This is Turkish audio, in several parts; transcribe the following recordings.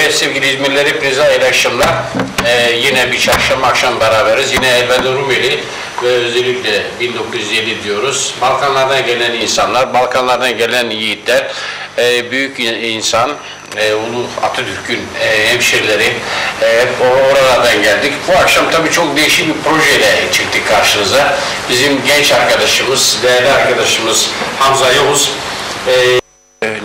sevgili İzmirliler hepinize hayırlı akşamlar. Ee, yine bir çarşamba akşam beraberiz. Yine Elveda Rumeli ve özellikle 1907 diyoruz. Balkanlardan gelen insanlar, Balkanlardan gelen yiğitler, e, büyük in- insan, e, Ulu Atatürk'ün e, hemşerileri e, oralardan geldik. Bu akşam tabii çok değişik bir projeyle çıktık karşınıza. Bizim genç arkadaşımız, değerli arkadaşımız Hamza Yavuz e,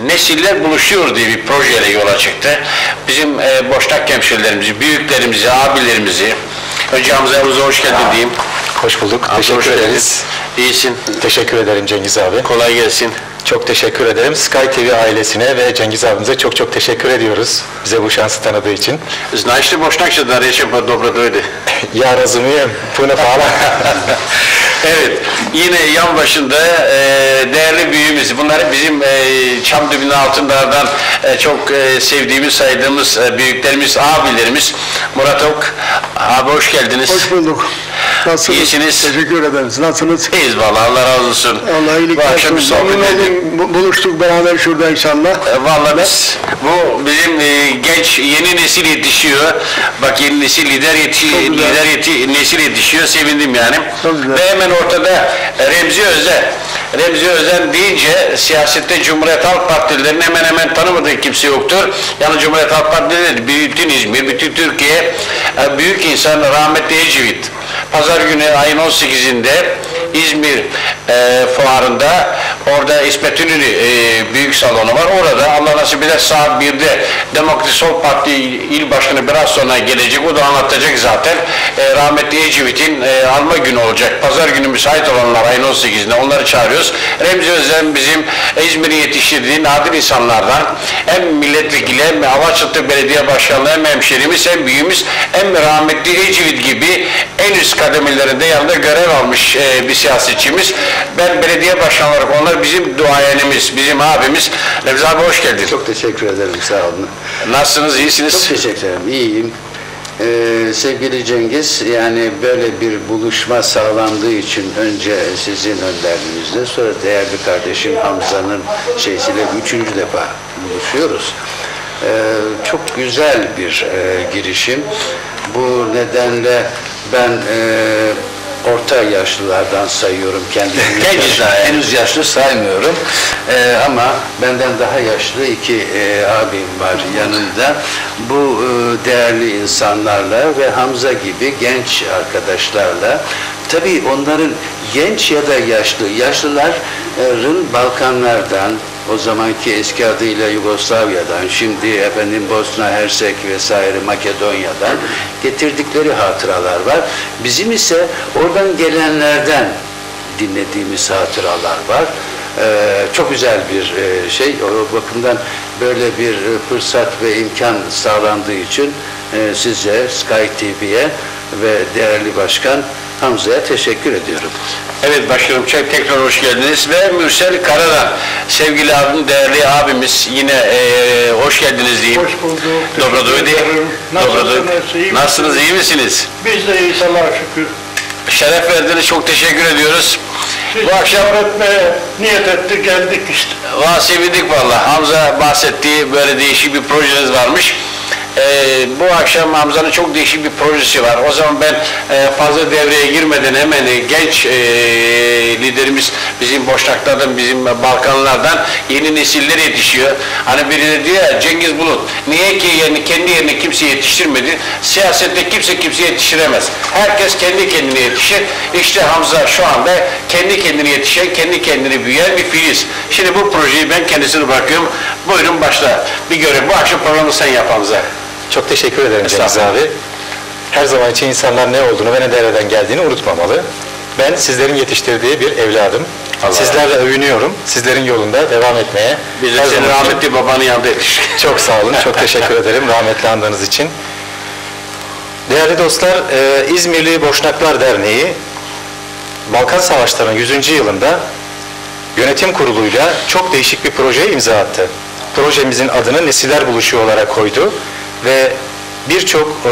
Nesiller buluşuyor diye bir projeyle yola çıktı. Bizim e, boşnak hemşerilerimizi, büyüklerimizi, abilerimizi, önce Hamza Yavuz'a hoş geldin diyeyim. Hoş bulduk. Hamza, teşekkür geldin. ederiz. İyisin. Teşekkür ederim Cengiz abi. Kolay gelsin. Çok teşekkür ederim. Sky TV ailesine ve Cengiz abimize çok çok teşekkür ediyoruz. Bize bu şansı tanıdığı için. Znaєш boşnakça da reče pa dobro dojde. Ya razumiem, puno hvala. Evet, yine yan başında e, değerli büyüğümüz, bunlar bizim e, çam dibinin altınlardan e, çok e, sevdiğimiz, saydığımız e, büyüklerimiz, abilerimiz. Murat Ok, abi hoş geldiniz. Hoş bulduk. Nasılsınız? İyisiniz. Teşekkür ederiz. Nasılsınız? İyiyiz valla, Allah razı olsun. Allah iyilik versin. Memnun oldum. Bu- Buluştuk beraber şurada inşallah. E, Vallahi biz, bu bizim e, genç yeni nesil yetişiyor. Bak yeni nesil lider yetiş lider yeti, nesil yetişiyor. Sevindim yani. Ve hemen ortada Remzi Özen. Remzi Özen deyince siyasette Cumhuriyet Halk Partililerinin hemen hemen tanımadığı kimse yoktur. Yani Cumhuriyet Halk Partileri değil, bütün İzmir, bütün Türkiye e, büyük insan rahmetli Ecevit. Pazar günü ayın 18'inde İzmir e, fuarında orada İsmet İnönü e, büyük salonu var. Orada Allah nasip eder saat 1'de Demokrat Sol Parti il başkanı biraz sonra gelecek. O da anlatacak zaten. E, rahmetli Ecevit'in e, alma günü olacak. Pazar günü müsait olanlar ayın 18'inde onları çağırıyoruz. Remzi Özen bizim İzmir'in yetiştirdiği nadir insanlardan hem milletvekili hem Havaçatı Belediye Başkanlığı hem hemşerimiz hem büyüğümüz hem rahmetli Ecevit gibi en üst kademelerinde yanında görev almış e, bir siyasetçimiz. Ben belediye başkanı olarak onlar bizim duayenimiz, bizim abimiz. Remzi abi hoş geldin. Çok teşekkür ederim, sağ olun. Nasılsınız, iyisiniz? Çok teşekkür ederim, iyiyim. Ee, sevgili Cengiz, yani böyle bir buluşma sağlandığı için önce sizin önderinizde, sonra değerli kardeşim Hamza'nın şeysiyle üçüncü defa buluşuyoruz. Ee, çok güzel bir e, girişim. Bu nedenle ben e, orta yaşlılardan sayıyorum kendimi. Genciz daha yani. Henüz yaşlı saymıyorum. Ee, ama benden daha yaşlı iki e, abim var yanında. Bu e, değerli insanlarla ve Hamza gibi genç arkadaşlarla tabii onların genç ya da yaşlı, yaşlıların Balkanlardan, o zamanki eski adıyla Yugoslavya'dan, şimdi efendim Bosna Hersek vesaire Makedonya'dan getirdikleri hatıralar var. Bizim ise oradan gelenlerden dinlediğimiz hatıralar var. Ee, çok güzel bir e, şey. O bakımdan böyle bir e, fırsat ve imkan sağlandığı için e, size, Sky TV'ye ve değerli başkan Hamza'ya teşekkür ediyorum. Evet başkanım çok tekrar hoş geldiniz ve Mürsel Karadan sevgili abim değerli abimiz yine eee, hoş geldiniz diyeyim. Hoş bulduk. Dobro Teşekkür duydu. ederim. Dobro duydu. Nasılsınız, iyi Nasılsınız misiniz? iyi misiniz? Biz de iyiyiz Allah'a şükür. Şeref verdiniz çok teşekkür ediyoruz. Siz Bu akşam öğretmeye niyet ettik geldik işte. Valla sevindik valla. Hamza bahsettiği böyle değişik bir projeniz varmış. Ee, bu akşam Hamza'nın çok değişik bir projesi var. O zaman ben e, fazla devreye girmeden hemen e, genç e, liderimiz bizim Boşnaklardan, bizim Balkanlardan yeni nesiller yetişiyor. Hani biri diyor ya Cengiz Bulut niye ki yerini, kendi yerine kimse yetiştirmedi? Siyasette kimse kimse yetiştiremez. Herkes kendi kendine yetişir. İşte Hamza şu anda kendi kendine yetişen, kendi kendini büyüyen bir filiz. Şimdi bu projeyi ben kendisine bırakıyorum. Buyurun başla. Bir görev. Bu akşam programı sen yap Hamza. Çok teşekkür ederim Cengiz abi. Her zaman için insanlar ne olduğunu ve ne nereden geldiğini unutmamalı. Ben sizlerin yetiştirdiği bir evladım. Allah Sizlerle övünüyorum. Sizlerin yolunda devam etmeye. Biz de her senin rahmetli babanın yanında yetiştik. Çok sağ olun, çok teşekkür ederim rahmetli andığınız için. Değerli dostlar, e, İzmirli Boşnaklar Derneği Balkan Savaşları'nın 100. yılında yönetim kuruluyla çok değişik bir projeye imza attı. Projemizin adını Nesiller Buluşuyor olarak koydu ve birçok e,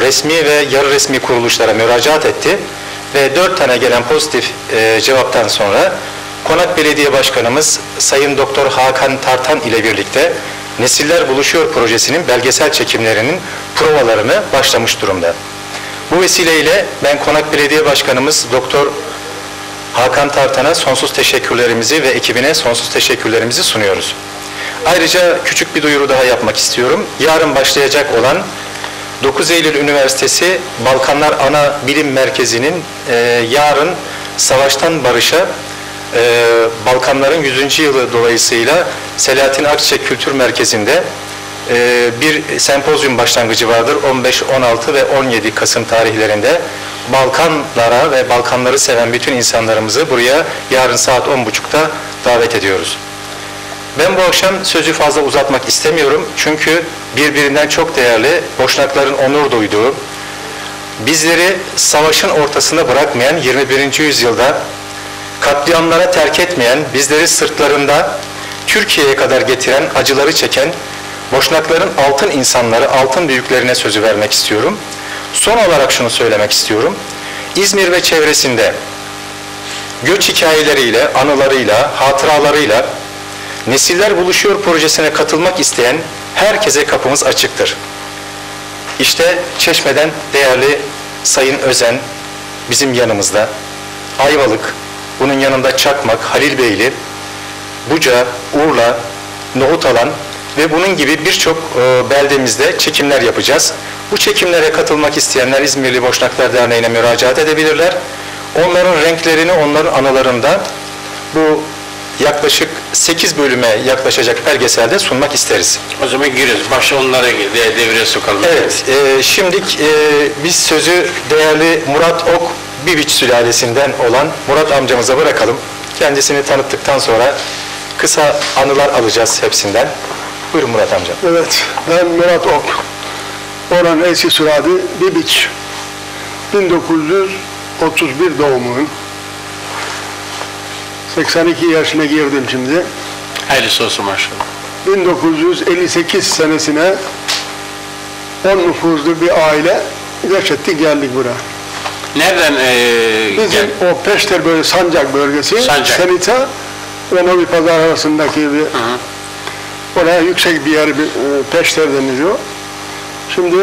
resmi ve yarı resmi kuruluşlara müracaat etti ve dört tane gelen pozitif e, cevaptan sonra Konak Belediye Başkanımız Sayın Doktor Hakan Tartan ile birlikte Nesiller Buluşuyor projesinin belgesel çekimlerinin provalarını başlamış durumda. Bu vesileyle ben Konak Belediye Başkanımız Doktor Hakan Tartan'a sonsuz teşekkürlerimizi ve ekibine sonsuz teşekkürlerimizi sunuyoruz. Ayrıca küçük bir duyuru daha yapmak istiyorum. Yarın başlayacak olan 9 Eylül Üniversitesi Balkanlar Ana Bilim Merkezi'nin e, yarın Savaştan Barış'a e, Balkanların 100. yılı dolayısıyla Selahattin Akçiçek Kültür Merkezi'nde e, bir sempozyum başlangıcı vardır. 15, 16 ve 17 Kasım tarihlerinde Balkanlara ve Balkanları seven bütün insanlarımızı buraya yarın saat 10.30'da davet ediyoruz. Ben bu akşam sözü fazla uzatmak istemiyorum. Çünkü birbirinden çok değerli, Boşnakların onur duyduğu, bizleri savaşın ortasında bırakmayan 21. yüzyılda katliamlara terk etmeyen, bizleri sırtlarında Türkiye'ye kadar getiren, acıları çeken Boşnakların altın insanları, altın büyüklerine sözü vermek istiyorum. Son olarak şunu söylemek istiyorum. İzmir ve çevresinde göç hikayeleriyle, anılarıyla, hatıralarıyla Nesiller Buluşuyor projesine katılmak isteyen herkese kapımız açıktır. İşte Çeşme'den değerli Sayın Özen bizim yanımızda. Ayvalık, bunun yanında Çakmak, Halilbeyli, Buca, Urla, Nohutalan ve bunun gibi birçok e, beldemizde çekimler yapacağız. Bu çekimlere katılmak isteyenler İzmirli Boşnaklar Derneği'ne müracaat edebilirler. Onların renklerini onların anılarında bu yaklaşık 8 bölüme yaklaşacak belgeselde sunmak isteriz. O zaman giriyoruz. Başta onlara de, devreye sokalım. Evet, e, şimdi e, biz sözü değerli Murat Ok Bibiç sülalesinden olan Murat amcamıza bırakalım. Kendisini tanıttıktan sonra kısa anılar alacağız hepsinden. Buyurun Murat amca. Evet, ben Murat Ok. Oranın eski soyadı Bibiç. 1931 doğumluyum. 82 yaşına girdim şimdi. Hayırlısı olsun maşallah. 1958 senesine 10 nüfuzlu bir aile göç ettik geldik buraya. Nereden e, Bizim gel? o Peşter böyle Sancak bölgesi, Sancak. Senita ve Novi Pazar arasındaki bir, Hı hı. oraya yüksek bir yer, bir, e, Peşter deniliyor. Şimdi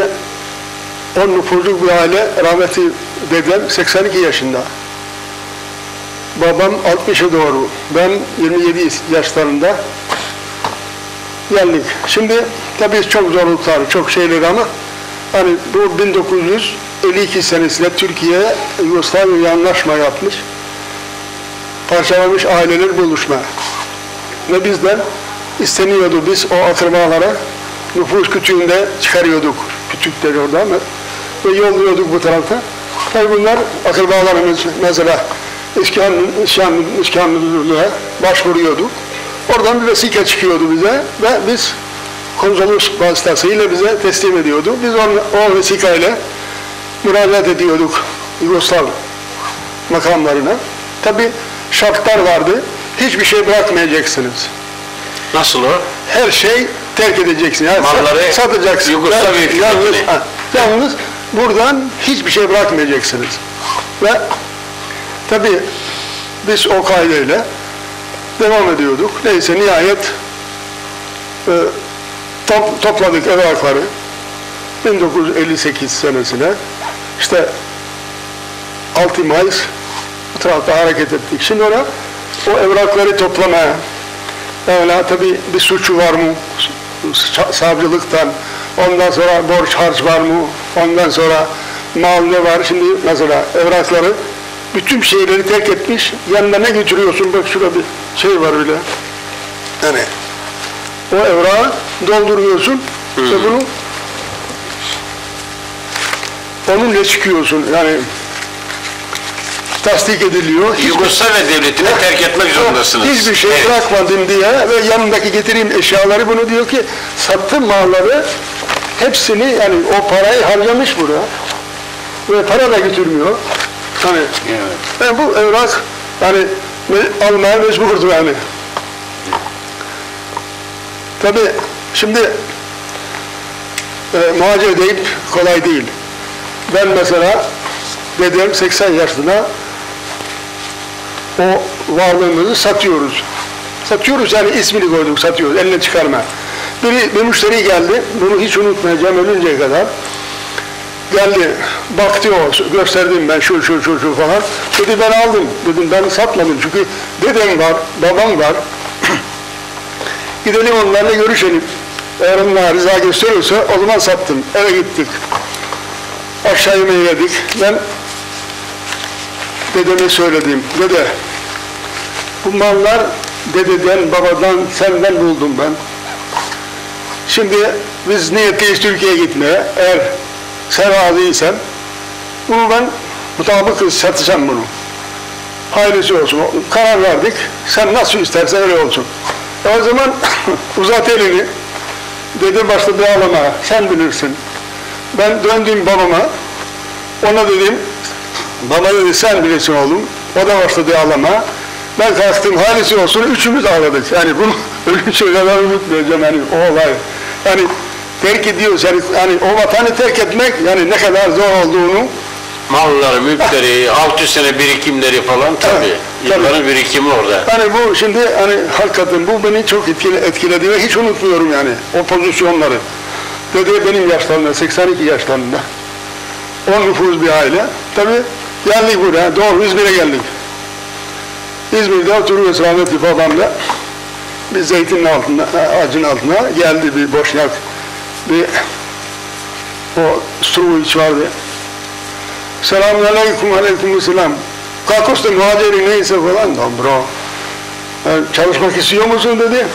10 nüfuzlu bir aile, rahmetli dedem 82 yaşında. Babam 60'a doğru, ben 27 yaşlarında geldik. Şimdi tabii çok zorluklar, çok şeyler ama hani bu 1952 senesinde Türkiye Yugoslavya anlaşma yapmış. Parçalamış aileler buluşma. Ve bizden isteniyordu biz o akrabalara nüfus kütüğünde çıkarıyorduk. Kütükleri orada mı? Ve yolluyorduk bu tarafta. Tabii bunlar akrabalarımız mesela İskanlı, İskanlılığa başvuruyorduk. Oradan bir vesika çıkıyordu bize ve biz konsolos vasıtasıyla bize teslim ediyordu. Biz o, o vesikayla müracaat ediyorduk Yugoslav makamlarına. Tabi şartlar vardı. Hiçbir şey bırakmayacaksınız. Nasıl o? Her şey terk edeceksin. Yani Malları sat- satacaksın. Yugoslav yalnız, yalnız buradan hiçbir şey bırakmayacaksınız. Ve tabi biz o kaideyle devam ediyorduk. Neyse nihayet e, top- topladık evrakları 1958 senesine. İşte 6 Mayıs bu tarafta hareket ettik. Şimdi ona o evrakları toplamaya Evvela tabi bir suçu var mı? Sa- savcılıktan, ondan sonra borç harç var mı, ondan sonra mal ne var, şimdi mesela evrakları bütün şeyleri terk etmiş, yanına ne götürüyorsun, bak şurada bir şey var öyle, yani o evrağı dolduruyorsun ve bunu onunla çıkıyorsun, yani tasdik ediliyor. Yugoslavya devletini terk etmek zorundasınız. Hiçbir şey Evet. bırakmadın diye ve yanındaki getireyim eşyaları bunu diyor ki sattığım malları hepsini yani o parayı harcamış buraya ve para da götürmüyor. Hani Evet. yani bu evrak yani almaya mecburdu yani. Tabi şimdi e, muhacir deyip kolay değil. Ben mesela dedem 80 yaşında o varlığımızı satıyoruz. Satıyoruz yani ismini koyduk, satıyoruz, eline çıkarma. Bir, bir müşteri geldi, bunu hiç unutmayacağım ölünceye kadar. Geldi, baktı o, gösterdim ben şu şu şu şu falan. Dedi ben aldım, dedim ben satmadım çünkü dedem var, babam var. Gidelim onlarla görüşelim. Eğer onlar rıza gösteriyorsa o zaman sattım. Eve gittik. Aşağı yemeği yedik. Ben dedeme söyledim. Dede, bu mallar dededen, babadan, senden buldum ben. Şimdi biz niyetliyiz Türkiye'ye gitmeye. Eğer sen razıysan bunu ben mutabık satacağım bunu. Hayırlısı olsun. Karar verdik. Sen nasıl istersen öyle olsun. E o zaman uzat elini. Dedi başladı ağlamaya. Sen bilirsin. Ben döndüm babama. Ona dedim, baba dedi sen bilirsin oğlum. O da başladı ağlamaya. Ben kalktım halisi olsun üçümüz ağladık. Yani bunu ölünce kadar unutmayacağım yani o olay. Yani terk ediyoruz yani, o vatanı terk etmek yani ne kadar zor olduğunu Malları, mülkleri, 600 sene birikimleri falan tabii. tabii. Yılların birikimi orada. hani bu şimdi hani hakikaten bu beni çok etkile, etkiledi ve hiç unutmuyorum yani o pozisyonları. Dede benim yaşlarında 82 yaşlarında. 10 nüfus bir aile. Tabii geldik buraya doğru İzmir'e geldik. İzmir'de oturuyoruz rahmetli babamla. Bir zeytinin altında, ağacın altına geldi bir boşnak. Bir o Struviç vardı. Selamun aleyküm, aleyküm selam. Kakos da muhaciri neyse falan. Yani çalışmak istiyor musun dedi.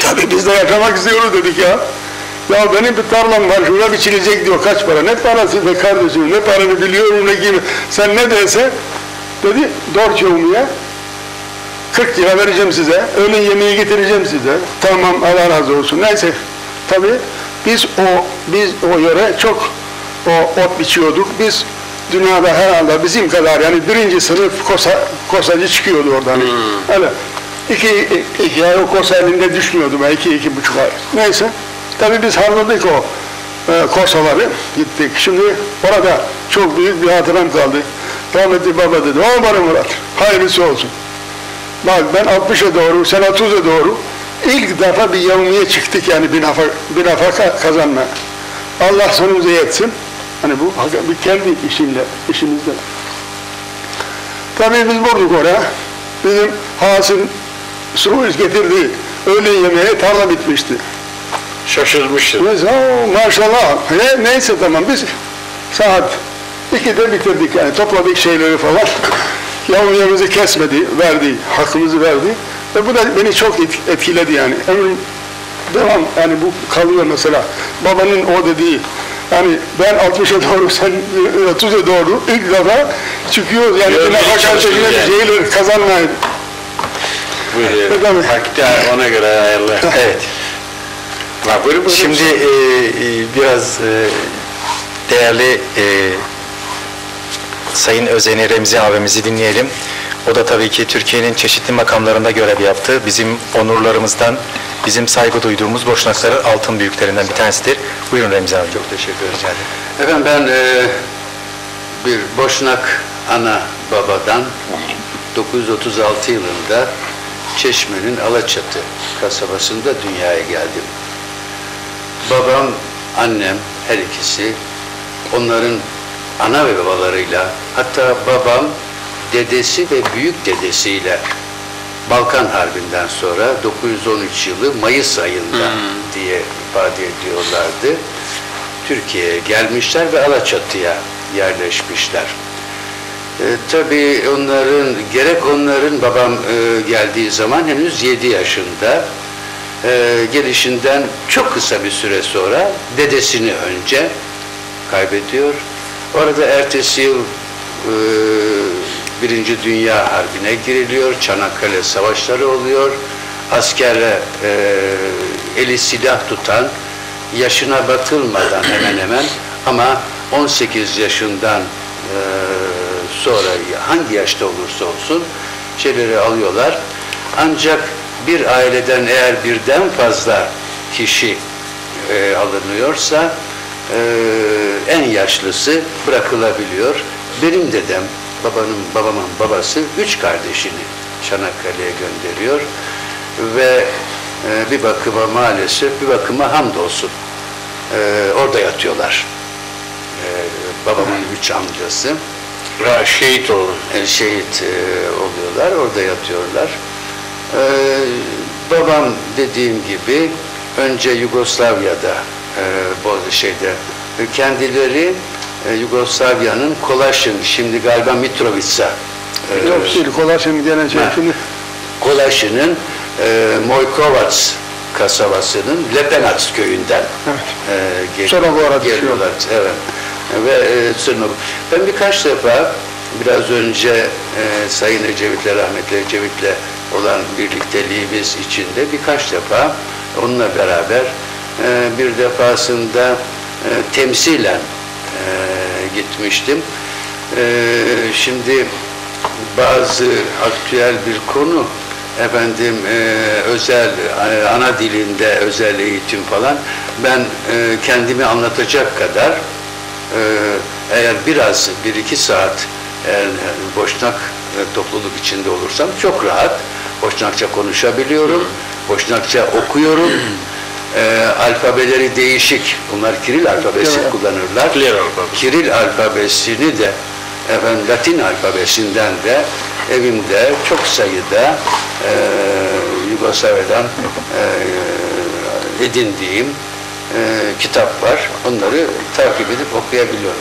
Tabii biz de yaşamak istiyoruz dedik ya. Ya benim bir tarlam var, şurada biçilecek diyor, kaç para? Ne parası be kardeşim, ne paranı biliyorum ne gibi. Sen ne derse, dedi, dört yoğumuya, 40 lira vereceğim size, öğlen yemeği getireceğim size. Tamam, Allah razı olsun. Neyse, tabii biz o, biz o yöre çok o ot biçiyorduk. Biz dünyada herhalde bizim kadar yani birinci sınıf kosa, kosacı çıkıyordu oradan. Öyle. İki, iki ay o kosa elinde düşmüyordu belki iki buçuk ay. Neyse. Tabii biz harladık o e, kosaları. Gittik. Şimdi orada çok büyük bir hatıram kaldı. Rahmetli baba dedi. O bana Murat. Hayırlısı olsun. Bak ben 60'a doğru, sen 30'a doğru ilk defa bir yevmiye çıktık yani bir nafaka, bir nafaka kazanma. Allah sonumuzu yetsin. Hani bu bir kendi işimle, işimizde. Tabii biz vurduk oraya. Bizim hasım Suruiz getirdi. Öğle yemeği tarla bitmişti. Şaşırmıştır. Biz "Oo, maşallah. Ne, neyse tamam biz saat 2'de bitirdik yani topladık şeyleri falan. Yavmiyemizi kesmedi, verdi, hakkımızı verdi. Ve bu da beni çok et- etkiledi yani. Ömrüm devam yani bu kalıyor mesela. Babanın o dediği yani ben 60'a doğru sen 30'a doğru ilk defa çıkıyoruz yani bir nafaka çekine yani. bir şeyler kazanmayın. Buyur. Tabii. Vakti ona göre ayarla. Evet. Ha, buyurun, buyurun. Şimdi e, e, biraz e, değerli e, Sayın Özeni Remzi abimizi dinleyelim. O da tabii ki Türkiye'nin çeşitli makamlarında görev yaptı. Bizim onurlarımızdan, bizim saygı duyduğumuz Boşnakların altın büyüklerinden bir tanesidir. Buyurun Remzi abi. Çok teşekkür ederim. Efendim ben e, bir Boşnak ana babadan 936 yılında Çeşme'nin Alaçatı kasabasında dünyaya geldim. Babam, annem her ikisi onların ana ve babalarıyla hatta babam dedesi ve büyük dedesiyle Balkan Harbi'nden sonra 913 yılı Mayıs ayında diye ifade ediyorlardı. Türkiye'ye gelmişler ve Alaçatı'ya yerleşmişler. E, tabii onların, gerek onların babam e, geldiği zaman henüz 7 yaşında, e, gelişinden çok kısa bir süre sonra dedesini önce kaybediyor. Orada ertesi yıl e, Birinci Dünya Harbi'ne giriliyor, Çanakkale Savaşları oluyor, askerle e, eli silah tutan, yaşına bakılmadan hemen hemen ama 18 yaşından e, sonra hangi yaşta olursa olsun şeyleri alıyorlar. Ancak bir aileden eğer birden fazla kişi e, alınıyorsa e, en yaşlısı bırakılabiliyor. Benim dedem, babanın babamın babası üç kardeşini Çanakkale'ye gönderiyor ve e, bir bakıma maalesef bir bakıma hamdolsun e, orada yatıyorlar. E, babamın üç amcası Ra- Şehit oldu. e, şehit e, oluyorlar, orada yatıyorlar. E, babam dediğim gibi önce Yugoslavya'da, e, şeyde e, kendileri e, Yugoslavya'nın Kolaşin, şimdi galiba Mitrovica, e, Yok değil, kolay şimdi denen şey. Ha. Şimdi Kolaşin'in e, Mojkovac kasabasının Lepenac köyünden Evet. e, gel- Sonra geliyorlar. Evet. Ve e. Ben birkaç defa biraz önce e, Sayın Ecevit'le, rahmetli Ecevit'le olan birlikteliğimiz içinde birkaç defa onunla beraber e, bir defasında e, temsilen gitmiştim. E, şimdi bazı aktüel bir konu efendim e, özel e, ana dilinde özel eğitim falan. Ben e, kendimi anlatacak kadar eğer biraz bir iki saat eğer boşnak topluluk içinde olursam çok rahat. Boşnakça konuşabiliyorum boşnakça okuyorum e, alfabeleri değişik bunlar Kiril alfabesi Evet. kullanırlar Kiril alfabesi. Kiril alfabesini de efendim Latin alfabesinden de evimde çok sayıda e, Yugoslavya'dan e, edindiğim e, kitap var. Onları takip edip okuyabiliyorum.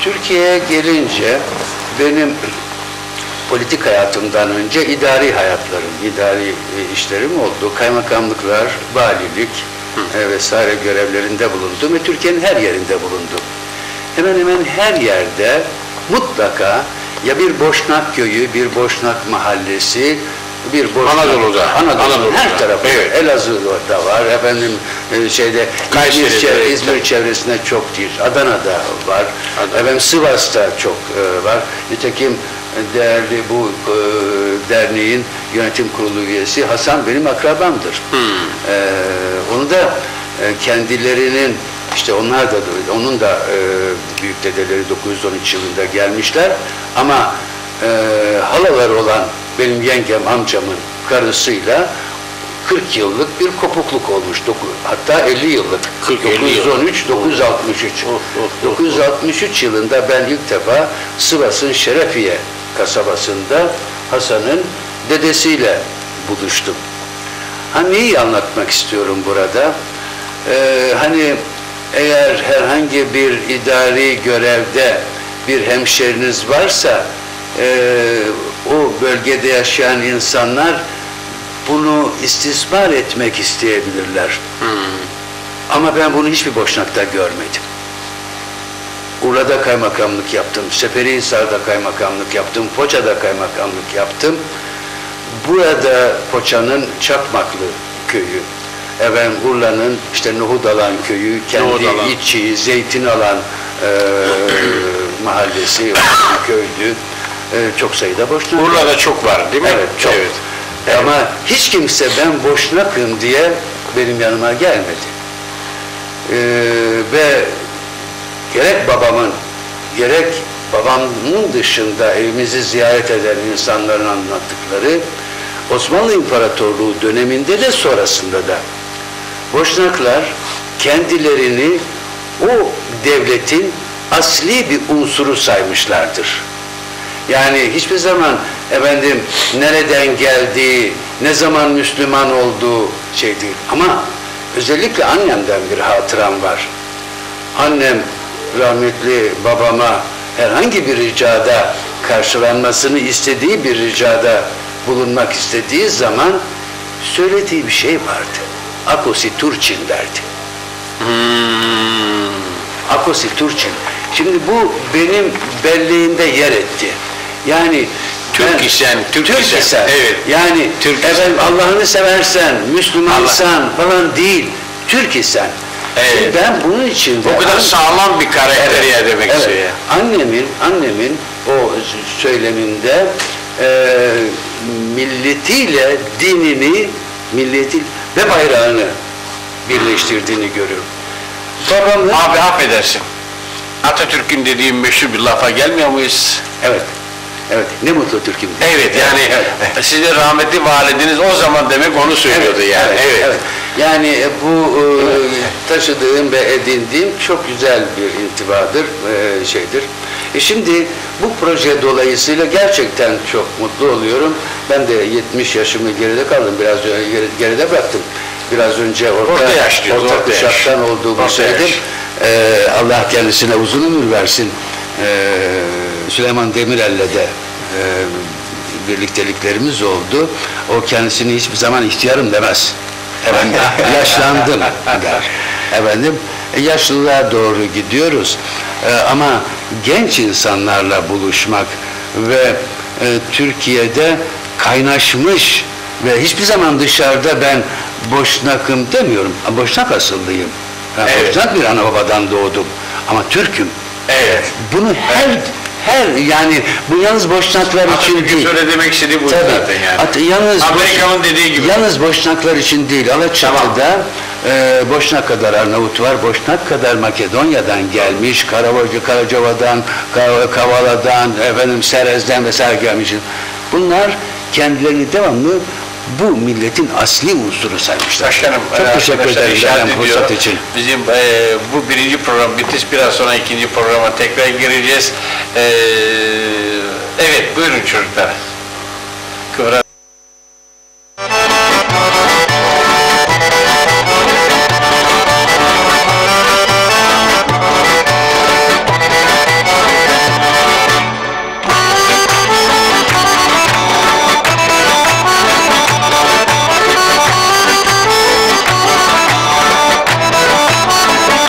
Türkiye'ye gelince benim politik hayatımdan önce idari hayatlarım, idari e, işlerim oldu. Kaymakamlıklar, valilik e, vesaire görevlerinde bulundum ve Türkiye'nin her yerinde bulundum. Hemen hemen her yerde mutlaka ya bir Boşnak köyü, bir Boşnak mahallesi, bir Boşnak... Anadolu'da, Anadolu'nun Anadolu'da. her tarafı. Evet. Elazığ'da var, efendim e, şeyde Kayseri'de, İzmir, çevre-. İzmir çevresinde çok değil. Adana'da var. Adana. Efendim Sivas'ta çok e, var. Nitekim değerli bu e, derneğin yönetim kurulu üyesi Hasan benim akrabamdır. E, onu da e, kendilerinin işte onlar da onun da e, büyük dedeleri 913 yılında gelmişler ama e, halaları olan benim yengem amcamın karısıyla 40 yıllık bir kopukluk olmuş. Doku- Hatta 50 yıllık. 40, 50 yıl. 913, 963. Of, of, of, 963 yılında ben ilk defa Sivas'ın Şerefiye kasabasında Hasan'ın dedesiyle buluştum. Ha neyi anlatmak istiyorum burada? Ee, hani eğer herhangi bir idari görevde bir hemşeriniz varsa e, o bölgede yaşayan insanlar bunu istismar etmek isteyebilirler. Ama ben bunu hiçbir boşnakta görmedim. Urla'da kaymakamlık yaptım, Seferihisar'da kaymakamlık yaptım, Foça'da kaymakamlık yaptım. Burada Foça'nın Çakmaklı köyü, efendim Urla'nın işte Nuhudalan köyü, kendi Nuhudalan. içi, zeytin alan e, mahallesi, köydü. E, çok sayıda boşnak. Urla'da çok var değil mi? Evet, çok. Evet. Ama hiç kimse ben boşnakım diye benim yanıma gelmedi. Ee, ve gerek babamın, gerek babamın dışında evimizi ziyaret eden insanların anlattıkları Osmanlı İmparatorluğu döneminde de sonrasında da Boşnaklar kendilerini o devletin asli bir unsuru saymışlardır. Yani hiçbir zaman efendim nereden geldiği, ne zaman Müslüman olduğu şey değil. Ama özellikle annemden bir hatıram var. Annem rahmetli babama herhangi bir ricada karşılanmasını istediği bir ricada bulunmak istediği zaman söylediği bir şey vardı. Akosi Turçin derdi. Hmm. Akosi Turçin. Şimdi bu benim belleğimde yer etti. Yani Türk ben- isen, Türk Türk isen. isen. Evet. Yani Türk efendim Allah'ını seversen, Müslümansan falan değil. Türk isen. Evet. Ben bunun için de O kadar sağlam bir karakter ya demek evet. istiyor. Annemin, annemin o söyleminde e, milletiyle dinini, milleti ve bayrağını birleştirdiğini görüyorum. Babamın Abi affedersin. Atatürk'ün dediği meşhur bir lafa gelmiyor muyuz? Evet. Evet, ne mutlu Türk'üm. Evet yani Evet. sizin rahmetli validiniz o zaman demek onu söylüyordu yani. Evet. Yani e, bu e, taşıdığım ve edindiğim çok güzel bir intibadır, e, şeydir. E şimdi bu proje dolayısıyla gerçekten çok mutlu oluyorum. Ben de 70 yaşımı geride kaldım, biraz geride bıraktım. Biraz önce orta, Orta yaş diyoruz, orta orta yaş. kuşaktan olduğumu Orta söyledim. yaş. E, Allah kendisine uzun ömür versin. E, Süleyman Demirel'le de e, birlikteliklerimiz oldu. O kendisini hiçbir zaman ihtiyarım demez. Efendim, yaşlandım der. Efendim, yaşlılığa doğru gidiyoruz. E, ama genç insanlarla buluşmak ve e, Türkiye'de kaynaşmış ve hiçbir zaman dışarıda ben boşnakım demiyorum. Boşnak asıllıyım. Ben Evet. boşnak bir ana babadan doğdum. Ama Türk'üm. Evet. Bunu her her yani bu yalnız boşnaklar için değil. söyle demek istediği bu Tabii. zaten yani. At- yalnız Amerika'nın dediği gibi. Yalnız Boşnaklar için değil. Alaçatı'da e, Boşnak kadar Arnavut var. Boşnak kadar Makedonya'dan gelmiş. Karabocca, Karacova'dan, Ka- Kavala'dan, efendim Serez'den vesaire gelmiş. Bunlar kendilerini devamlı bu milletin asli unsuru saymışlar. Başkanım, Çok teşekkür ederim ediyor. fırsat için. Bizim e, bu birinci program bitiş biraz sonra ikinci programa tekrar gireceğiz. E, evet buyurun çocuklar. Kıvra